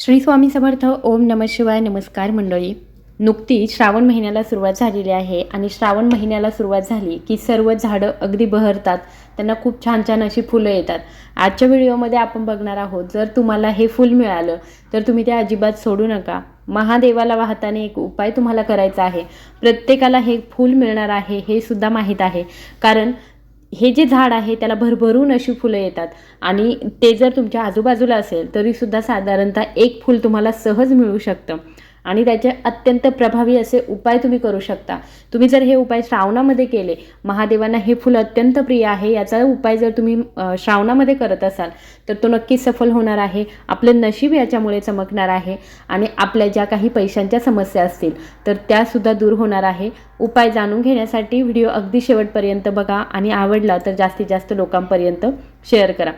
श्री स्वामी समर्थ ओम नम शिवाय नमस्कार मंडळी. नुकती श्रावण महिन्याला सुरुवात झालेली आहे आणि श्रावण महिन्याला सुरुवात झाली की सर्व झाडं अगदी बहरतात. त्यांना खूप छान छान अशी फुलं येतात. आजच्या व्हिडिओमध्ये आपण बघणार आहोत जर तुम्हाला हे फूल मिळालं तर तुम्ही ते अजिबात सोडू नका. महादेवाला वाहताना एक उपाय तुम्हाला करायचा आहे. प्रत्येकाला हे फूल मिळणार आहे हे सुद्धा माहीत आहे. कारण हे जे झाड आहे त्याला भरभरून अशी फुलं येतात. आणि ते जर तुमच्या आजूबाजूला असेल तरीसुद्धा साधारणतः एक फूल तुम्हाला सहज मिळू शकतं. आणि त्याचे अत्यंत प्रभावी असे उपाय तुम्ही करू शकता. तुम्ही जर हे उपाय श्रावणामध्ये केले महादेवांना हे फुल अत्यंत प्रिय आहे याचा उपाय जर तुम्ही श्रावणामध्ये करत असाल तर तो नक्कीच सफल होणार आहे आपलं नशीब याच्यामुळे चमकणार आहे आणि आपल्या ज्या काही पैशांच्या समस्या असतील तर त्यासुद्धा दूर होणार आहे. उपाय जाणून घेण्यासाठी व्हिडिओ अगदी शेवटपर्यंत बघा आणि आवडला तर जास्तीत जास्त लोकांपर्यंत शेअर करा.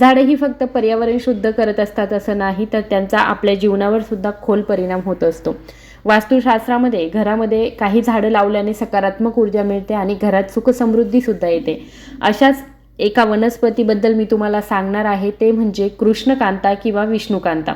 झाडं ही फक्त पर्यावरण शुद्ध करत असतात असं नाही तर त्यांचा आपल्या जीवनावर सुद्धा खोल परिणाम होत असतो. वास्तुशास्त्रामध्ये घरामध्ये काही झाडं लावल्याने सकारात्मक ऊर्जा मिळते आणि घरात सुखसमृद्धीसुद्धा येते. अशाच एका वनस्पतीबद्दल मी तुम्हाला सांगणार आहे ते म्हणजे कृष्णकांता किंवा विष्णुकांता.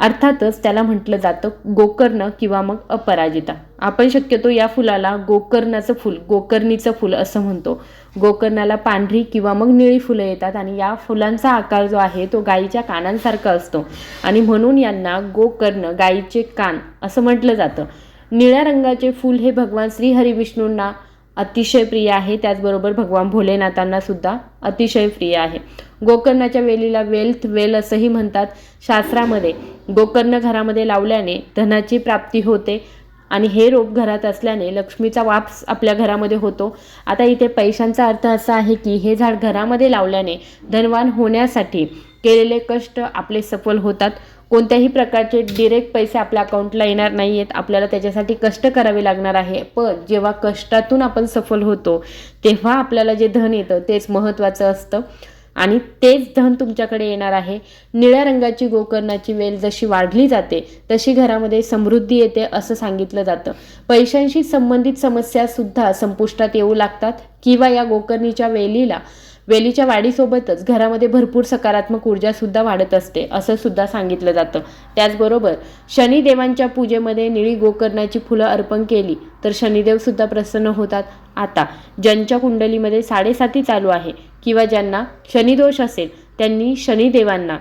अर्थातच त्याला म्हटलं जातं गोकर्ण किंवा मग अपराजिता. आपण शक्यतो या फुलाला गोकर्णाचं फुल गोकर्णीचं फुल असं म्हणतो. गोकर्णाला पांढरी किंवा मग निळी फुलं येतात आणि या फुलांचा आकार जो आहे तो गायीच्या कानांसारखा असतो. आणि म्हणून यांना गोकर्ण गायीचे कान असं म्हटलं जातं. निळ्या रंगाचे फूल हे भगवान श्री हरिविष्णूंना अतिशय प्रिय आहे. त्याचबरोबर भगवान भोलेनाथांना सुद्धा अतिशय प्रिय आहे. गोकर्णाच्या वेलीला वेल्थ वेल असंही म्हणतात. शास्त्रामध्ये गोकर्ण घरामध्ये लावल्याने धनाची प्राप्ती होते आणि हे रोप घरात असल्याने लक्ष्मीचा वापस आपल्या घरामध्ये होतो. आता इथे पैशांचा अर्थ असा आहे की हे झाड घरामध्ये लावल्याने धनवान होण्यासाठी केलेले कष्ट आपले सफल होतात. कोणत्याही प्रकारचे डिरेक्ट पैसे आपल्या अकाउंटला येणार नाही आहेत आपल्याला त्याच्यासाठी कष्ट करावे लागणार आहे. पण जेव्हा कष्टातून आपण सफल होतो तेव्हा आपल्याला जे धन येतं तेच महत्त्वाचं असतं. आणि तेच धन तुमच्याकडे येणार आहे. निळ्या रंगाची गोकर्णाची वेल जशी वाढली जाते तशी घरामध्ये समृद्धी येते असं सांगितलं जातं. पैशांशी संबंधित समस्यासुद्धा संपुष्टात येऊ लागतात. किंवा या गोकर्णीच्या वेलीला वेलीच्या वाढीसोबतच घरामध्ये भरपूर सकारात्मक ऊर्जासुद्धा वाढत असते असं सुद्धा सांगितलं जातं. त्याचबरोबर शनिदेवांच्या पूजेमध्ये निळी गोकर्णाची फुलं अर्पण केली तर शनिदेवसुद्धा प्रसन्न होतात. आता ज्यांच्या कुंडलीमध्ये साडेसाती चालू आहे किंवा ज्यांना शनिदोष असेल त्यांनी शनिदेवांना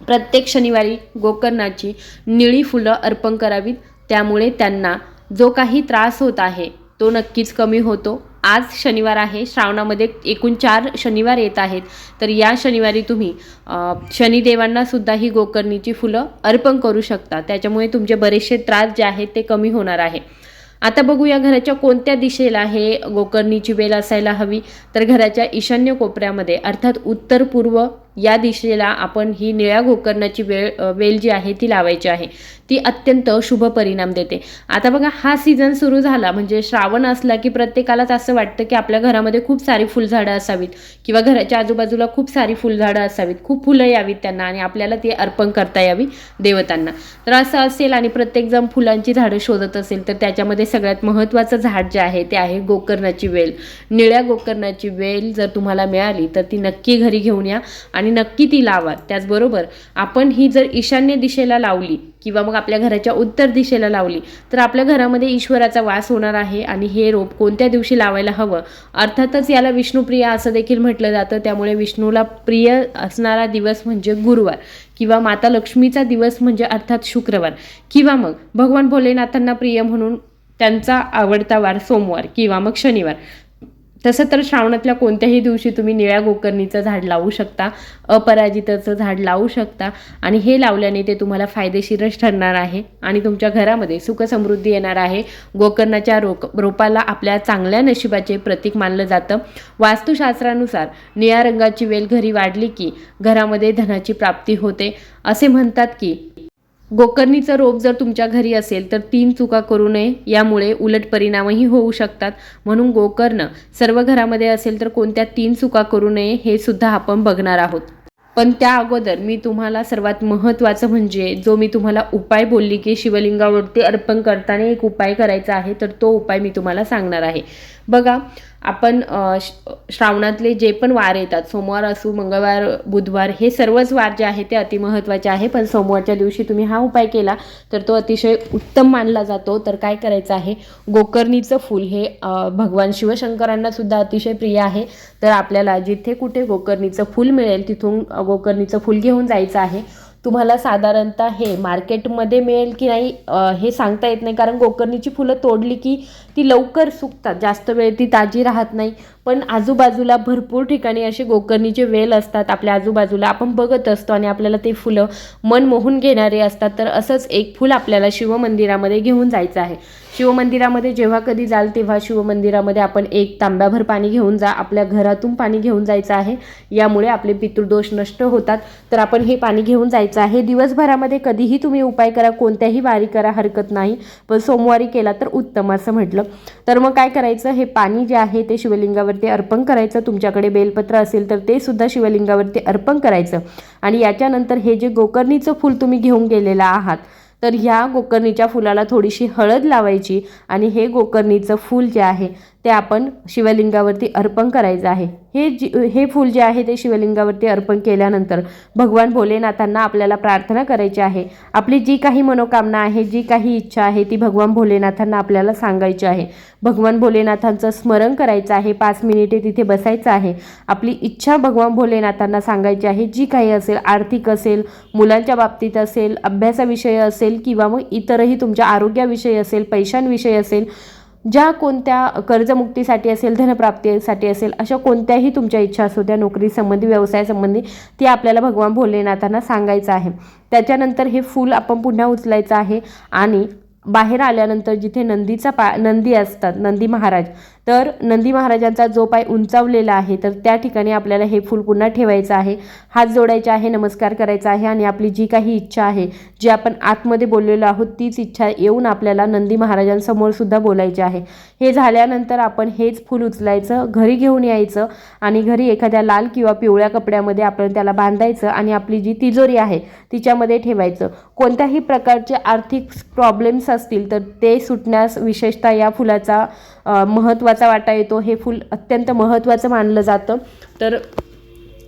प्रत्येक शनिवारी गोकर्णाची निळी फुलं अर्पण करावीत. त्यामुळे त्यांना जो काही त्रास होत आहे तो नक्कीच कमी होतो. आज शनिवार आहे. श्रावणामध्ये एकूण चार शनिवार येत आहेत. तर या शनिवारी तुम्ही शनिदेवांना सुद्धा ही गोकर्णीची फुलं अर्पण करू शकता. त्याच्यामुळे तुमचे बरेचसे त्रास जे आहेत ते कमी होणार आहे. आता बघूया घराच्या कोणत्या दिशेला हे गोकर्णीची वेल असायला हवी. तर घराच्या ईशान्य कोपऱ्यामध्ये अर्थात उत्तर पूर्व या दिशेला आपण ही निळ्या गोकर्णाची वेळ वेल जी आहे ती लावायची आहे. ती अत्यंत शुभ परिणाम देते. आता बघा हा सीझन सुरू झाला. म्हणजे श्रावण असला की प्रत्येकालाच असं वाटतं की आपल्या घरामध्ये खूप सारी फुलझाडं असावीत. किंवा घराच्या आजूबाजूला खूप सारी फुलझाडं असावीत. खूप फुलं यावीत त्यांना आणि आपल्याला ती अर्पण करता यावी देवतांना. तर असं असेल आणि प्रत्येकजण फुलांची झाडं शोधत असेल तर त्याच्यामध्ये सगळ्यात महत्त्वाचं झाड जे आहे ते आहे गोकर्णाची वेल. निळ्या गोकर्णाची वेल जर तुम्हाला मिळाली तर ती नक्की घरी घेऊन या. आणि नक्की ती लावा. त्याचबरोबर आपण ही जर ईशान्य दिशेला लावली किंवा मग आपल्या घराच्या उत्तर दिशेला लावली तर आपल्या घरामध्ये ईश्वराचा वास होणार आहे आणि हे रोप कोणत्या दिवशी लावायला हवं? अर्थातच याला विष्णुप्रिय असं देखील म्हटलं जातं. त्यामुळे विष्णूला प्रिय असणारा दिवस म्हणजे गुरुवार किंवा माता लक्ष्मीचा दिवस म्हणजे अर्थात शुक्रवार. किंवा मग भगवान भोलेनाथांना प्रिय म्हणून त्यांचा आवडता वार सोमवार किंवा मग शनिवार. तसं तर श्रावणातल्या कोणत्याही दिवशी तुम्ही निळ्या गोकर्णीचं झाड लावू शकता अपराजिताचं झाड लावू शकता आणि हे लावल्याने ते तुम्हाला फायदेशीरच ठरणार आहे आणि तुमच्या घरामध्ये सुखसमृद्धी येणार आहे. गोकर्णाच्या रोक रोपाला आपल्या चांगल्या नशिबाचे प्रतीक मानलं जातं. वास्तुशास्त्रानुसार निळ्या रंगाची वेल घरी वाढली की घरामध्ये धनाची प्राप्ती होते. असे म्हणतात की गोकर्णीचं रोप जर तुमच्या घरी असेल तर तीन चुका करू नये. यामुळे उलट परिणामही होऊ शकतात. म्हणून गोकर्ण सर्व घरामध्ये असेल तर कोणत्या तीन चुका करू नये हे सुद्धा आपण बघणार आहोत. पण त्या अगोदर मी तुम्हाला सर्वात महत्त्वाचं म्हणजे जो मी तुम्हाला उपाय बोलली की शिवलिंगावरती अर्पण करताना एक उपाय करायचा आहे तर तो उपाय मी तुम्हाला सांगणार आहे. बघा आपण श- श्रावणातले जे पण वार येतात सोमवार असू मंगळवार बुधवार हे सर्वच वार जे आहे ते अतिमहत्त्वाचे आहे. पण सोमवारच्या दिवशी तुम्ही हा उपाय केला तर तो अतिशय उत्तम मानला जातो. तर काय करायचं आहे? गोकर्णीचं फूल हे भगवान शिवशंकरांना सुद्धा अतिशय प्रिय आहे. तर आपल्याला जिथे कुठे गोकर्णीचं फूल मिळेल तिथून गोकर्णीचं फूल घेऊन जायचं आहे. तुम्हाला साधारणतः हे मार्केटमध्ये मिळेल की नाही हे सांगता येत नाही. कारण गोकर्णीची फुलं तोडली की ती लवकर सुकतात. जास्त वेळ ती ताजी राहत नाही. पण आजूबाजूला भरपूर ठिकाणी असे गोकर्णीचे वेल असतात आपल्या आजूबाजूला. आपण बघत असतो आणि आपल्याला ते फुलं मन मोहून घेणारे असतात. तर असंच एक फुल आपल्याला शिवमंदिरामध्ये घेऊन जायचं आहे. शिवमंदिरामध्ये जेव्हा कधी जाल तेव्हा शिवमंदिरामध्ये आपण एक तांब्याभर पाणी घेऊन जा आपल्या घरातून पाणी घेऊन जायचं आहे. यामुळे आपले पितृदोष नष्ट होतात. तर आपण हे पाणी घेऊन जायचं आहे. दिवसभरामध्ये कधीही तुम्ही उपाय करा कोणत्याही वारी करा हरकत नाही. पण सोमवारी केला तर उत्तम असं म्हटलं. तर मग काय करायचं? हे पाणी जे आहे ते शिवलिंगावरती अर्पण करायचं. तुमच्याकडे बेलपत्र असेल तर ते सुद्धा शिवलिंगावरती अर्पण करायचं. आणि याच्यानंतर हे जे गोकर्णीचं फूल तुम्ही घेऊन गेलेला आहात तर ह्या गोकर्णीच्या फुलाला थोडीशी हळद लावायची आणि हे गोकर्णीचं फूल जे आहे ते आपण शिवलिंगावरती अर्पण करायचं आहे. हे जी हे फूल जे आहे ते शिवलिंगावरती अर्पण केल्यानंतर भगवान भोलेनाथांना आपल्याला प्रार्थना करायची आहे. आपली जी काही मनोकामना आहे जी काही इच्छा आहे ती भगवान भोलेनाथांना आपल्याला सांगायची आहे. भगवान भोलेनाथांचं स्मरण करायचं आहे पाच मिनिटे तिथे बसायचं आहे. आपली इच्छा भगवान भोलेनाथांना सांगायची आहे जी काही असेल आर्थिक असेल मुलांच्या बाबतीत असेल अभ्यासाविषयी असेल किंवा मग इतरही तुमच्या आरोग्याविषयी असेल पैशांविषयी असेल ज्या कोणत्या कर्जमुक्तीसाठी असेल धनप्राप्तीसाठी असेल अशा कोणत्याही तुमच्या इच्छा असू द्या नोकरीसंबंधी व्यवसायासंबंधी ती आपल्याला भगवान भोलेनाथांना सांगायचं आहे. त्याच्यानंतर हे फूल आपण पुन्हा उचलायचं आहे आणि बाहेर आल्यानंतर जिथे नंदीचा पा नंदी असतात नंदी महाराज तर नंदी महाराजांचा जो पाय उंचावलेला आहे तर त्या ठिकाणी आपल्याला हे फूल पुन्हा ठेवायचं आहे. हात जोडायचा आहे नमस्कार करायचा आहे आणि आपली जी काही इच्छा आहे जी आपण आतमध्ये बोललेलो आहोत तीच इच्छा येऊन आपल्याला नंदी महाराजांसमोर सुद्धा बोलायची आहे. हे झाल्यानंतर आपण हेच फूल उचलायचं घरी घेऊन यायचं आणि घरी एखाद्या लाल किंवा पिवळ्या कपड्यामध्ये आपण त्याला बांधायचं आणि आपली जी तिजोरी आहे तिच्यामध्ये ठेवायचं. कोणत्याही प्रकारचे आर्थिक प्रॉब्लेम्स असतील तर ते सुटण्यास विशेषतः या फुलाचा महत्त्वाचा वाटा येतो. हे फूल अत्यंत महत्त्वाचं मानलं जातं. तर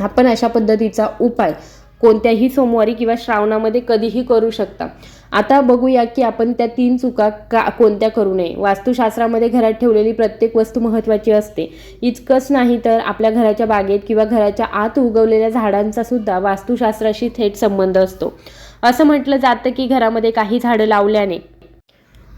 आपण अशा पद्धतीचा उपाय कोणत्याही सोमवारी किंवा श्रावणामध्ये कधीही करू शकता. आता बघूया की आपण त्या तीन चुका का कोणत्या करू नये. वास्तुशास्त्रामध्ये घरात ठेवलेली प्रत्येक वस्तू महत्त्वाची असते. इतकंच नाही तर आपल्या घराच्या बागेत किंवा घराच्या आत उगवलेल्या झाडांचा सुद्धा वास्तुशास्त्राशी थेट संबंध असतो. असं म्हटलं जातं की घरामध्ये काही झाडं लावल्याने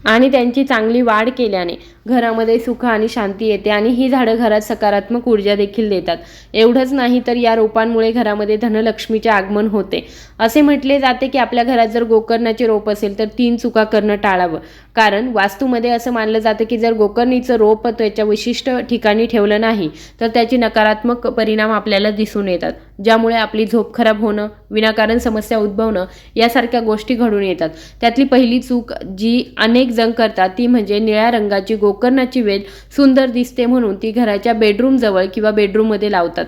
आणि त्यांची चांगली वाढ केल्याने घरामध्ये सुख आणि शांती येते आणि ही झाडं घरात सकारात्मक ऊर्जा देखील देतात. एवढंच नाही तर या रोपांमुळे घरामध्ये धनलक्ष्मीचे आगमन होते. असे म्हटले जाते की आपल्या घरात जर गोकर्णाचे रोप असेल तर तीन चुका करणं टाळावं. कारण वास्तूमध्ये असं मानलं जातं की जर गोकर्णीचं रोप त्याच्या विशिष्ट ठिकाणी ठेवलं नाही तर त्याची नकारात्मक परिणाम आपल्याला दिसून येतात. ज्यामुळे आपली झोप खराब होणं विनाकारण समस्या उद्भवणं यासारख्या गोष्टी घडून येतात. त्यातली पहिली चूक जी अनेक जण करतात. ती म्हणजे निळ्या रंगाची गोकर्णाची वेल सुंदर दिसते म्हणून ती घराच्या बेडरूमजवळ किंवा बेडरूममध्ये लावतात.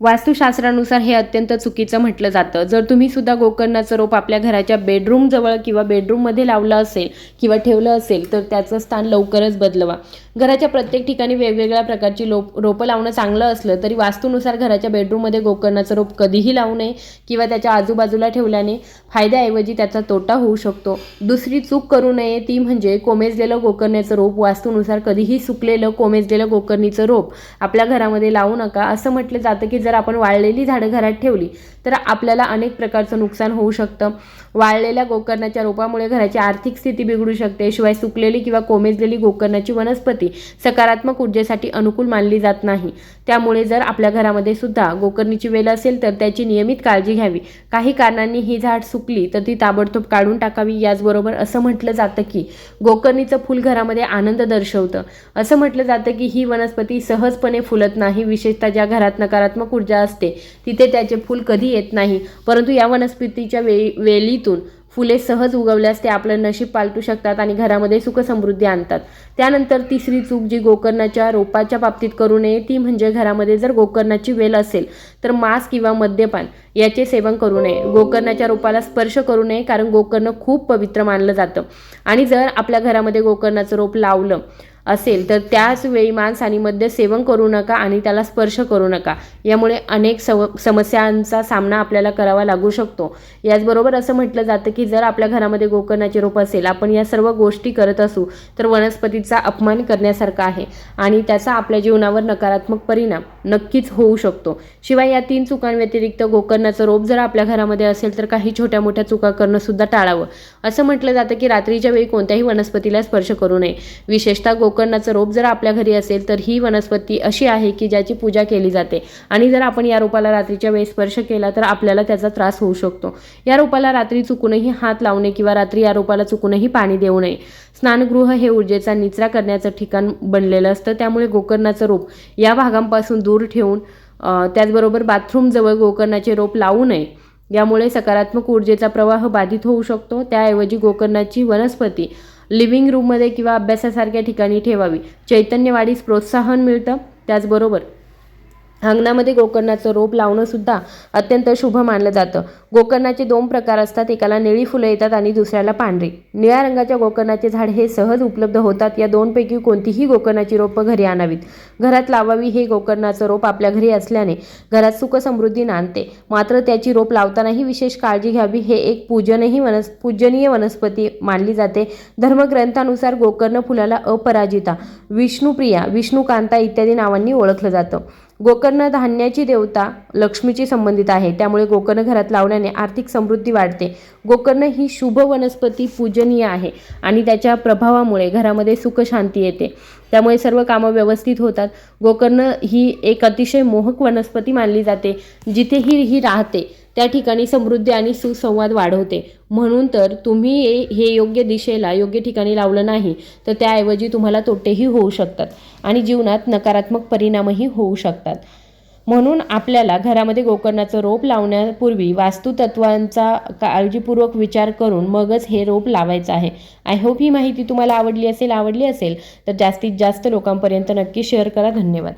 वास्तुशास्त्रानुसार हे अत्यंत चुकीचं म्हटलं जातं. जर तुम्ही सुद्धा गोकर्णाचं रोप आपल्या घराच्या बेडरूमजवळ किंवा बेडरूममध्ये लावलं असेल किंवा ठेवलं असेल तर त्याचं स्थान लवकरच बदलवा. घराच्या प्रत्येक ठिकाणी वेगवेगळ्या प्रकारची लोप रोपं लावणं चांगलं असलं तरी वास्तूनुसार घराच्या बेडरूममध्ये गोकर्णाचं रोप कधीही लावू नये किंवा त्याच्या आजूबाजूला ठेवल्याने फायद्याऐवजी त्याचा तोटा होऊ शकतो. दुसरी चूक करू नये ती म्हणजे कोमेजलेलं गोकर्णाचं रोप वास्तूनुसार कधीही सुकलेलं कोमेजलेलं गोकर्णीचं रोप आपल्या घरामध्ये लावू नका. असं म्हटलं जातं की जर आपण वाळलेली झाडं घरात ठेवली तर आपल्याला अनेक प्रकारचं नुकसान होऊ शकतं. वाळलेल्या गोकर्णाच्या रोपामुळे घराची आर्थिक स्थिती बिघडू शकते. शिवाय सुकलेली किंवा कोमेजलेली गोकर्णाची वनस्पती सकारात्मक ऊर्जेसाठी अनुकूल मानली जात नाही. त्यामुळे जर आपल्या घरामध्ये सुद्धा गोकर्णीची वेल असेल तर त्याची नियमित काळजी घ्यावी. काही कारणांनी ही झाड सुकली तर ती ताबडतोब काढून टाकावी. याचबरोबर असं म्हटलं जातं की गोकर्णीचं फुल घरामध्ये आनंद दर्शवतं. असं म्हटलं जातं की ही वनस्पती सहजपणे फुलत नाही विशेषतः ज्या घरात नकारात्मक ऊर्जा असते. तिथे त्याचे फूल कधी येत नाही. परंतु या वनस्पतीच्या वे वेलीतून फुले सहज उगवल्यास ते आपलं नशीब पालटू शकतात आणि घरामध्ये सुखसमृद्धी आणतात. त्यानंतर तिसरी चूक जी गोकर्णाच्या रोपाच्या बाबतीत करू नये ती म्हणजे घरामध्ये जर गोकर्णाची वेल असेल तर मांस किंवा मद्यपान याचे सेवन करू नये. गोकर्णाच्या रोपाला स्पर्श करू नये कारण गोकर्ण खूप पवित्र मानलं जातं. आणि जर आपल्या घरामध्ये गोकर्णाचं रोप लावलं असेल तर त्याच वेळी मांस मद्य सेवन करू नका आणि त्याला स्पर्श करू नका. यामुळे अनेक सव समस्यांचा सामना आपल्याला करावा लागू शकतो. याचबरोबर असं म्हटलं जातं की जर आपल्या घरामध्ये गोकर्णाचे रोप असेल आपण या सर्व गोष्टी करत असू तर वनस्पतीचा अपमान करण्यासारखा आहे आणि त्याचा आपल्या जीवनावर नकारात्मक परिणाम नक्कीच होऊ शकतो. शिवाय या तीन चुकांव्यतिरिक्त गोकर्णाचं रोप जर आपल्या घरामध्ये असेल तर काही छोट्या मोठ्या चुका करणं सुद्धा टाळावं. असं म्हटलं जातं की रात्रीच्या वेळी कोणत्याही वनस्पतीला स्पर्श करू नये. विशेषतः गोकर्णाचं रोप जर आपल्या घरी असेल तर ही वनस्पती अशी आहे की ज्याची पूजा केली जाते. आणि जर आपण या रोपाला रात्रीच्या वेळी स्पर्श केला तर आपल्याला त्याचा त्रास होऊ शकतो. या रोपाला रात्री चुकूनही हात लावणे किंवा रात्री या रोपाला चुकूनही पाणी देऊ नये. स्नानगृह हे ऊर्जेचा निचरा करण्याचं ठिकाण बनलेलं असतं. त्यामुळे गोकर्णाचं रोप या भागांपासून दूर ठेवून त्याचबरोबर बाथरूमजवळ गोकर्णाचे रोप लावू नये. यामुळे सकारात्मक ऊर्जेचा प्रवाह बाधित होऊ शकतो. त्याऐवजी गोकर्णाची वनस्पती लिव्हिंग रूममध्ये किंवा अभ्यासासारख्या ठिकाणी ठेवावी. चैतन्यवाढीस प्रोत्साहन मिळतं. त्याचबरोबर अंगणामध्ये गोकर्णाचं रोप लावणं सुद्धा अत्यंत शुभ मानलं जातं. गोकर्णाचे दोन प्रकार असतात एकाला निळी फुलं येतात आणि दुसऱ्याला पांढरी. निळ्या रंगाच्या गोकर्णाचे झाड हे सहज उपलब्ध होतात या दोनपैकी कोणतीही गोकर्णाची रोपं घरी आणावीत. घरात लावावी हे गोकर्णाचं रोप आपल्या घरी असल्याने घरात सुखसमृद्धी नांदते. मात्र त्याची रोप लावतानाही विशेष काळजी घ्यावी हे एक पूजनही वनस पूजनीय वनस्पती मानली जाते. धर्मग्रंथानुसार गोकर्ण फुलाला अपराजिता विष्णुप्रिया विष्णुकांता इत्यादी नावांनी ओळखलं जातं. गोकर्ण धान्याची देवता लक्ष्मीची संबंधित आहे. त्यामुळे गोकर्ण घरात लावल्याने आर्थिक समृद्धी वाढते. गोकर्ण ही शुभ वनस्पती पूजनीय आहे आणि त्याच्या प्रभावामुळे घरामध्ये सुखशांती येते. त्यामुळे सर्व कामं व्यवस्थित होतात. गोकर्ण ही एक अतिशय मोहक वनस्पती मानली जाते जिथे ही राहते त्या ठिकाणी समृद्धी आणि सुसंवाद वाढवते. म्हणून तर तुम्ही हे- हे योग्य दिशेला योग्य ठिकाणी लावलं नाही तर त्याऐवजी तुम्हाला तोटेही होऊ शकतात आणि जीवनात नकारात्मक परिणामही होऊ शकतात. म्हणून आपल्याला घरामध्ये गोकर्णाचं रोप लावण्यापूर्वी वास्तुतत्वांचा काळजीपूर्वक विचार करून मगच हे रोप लावायचं आहे. आय होप ही माहिती तुम्हाला आवडली असेल आवडली असेल तर जास्तीत जास्त लोकांपर्यंत नक्की शेअर करा. धन्यवाद.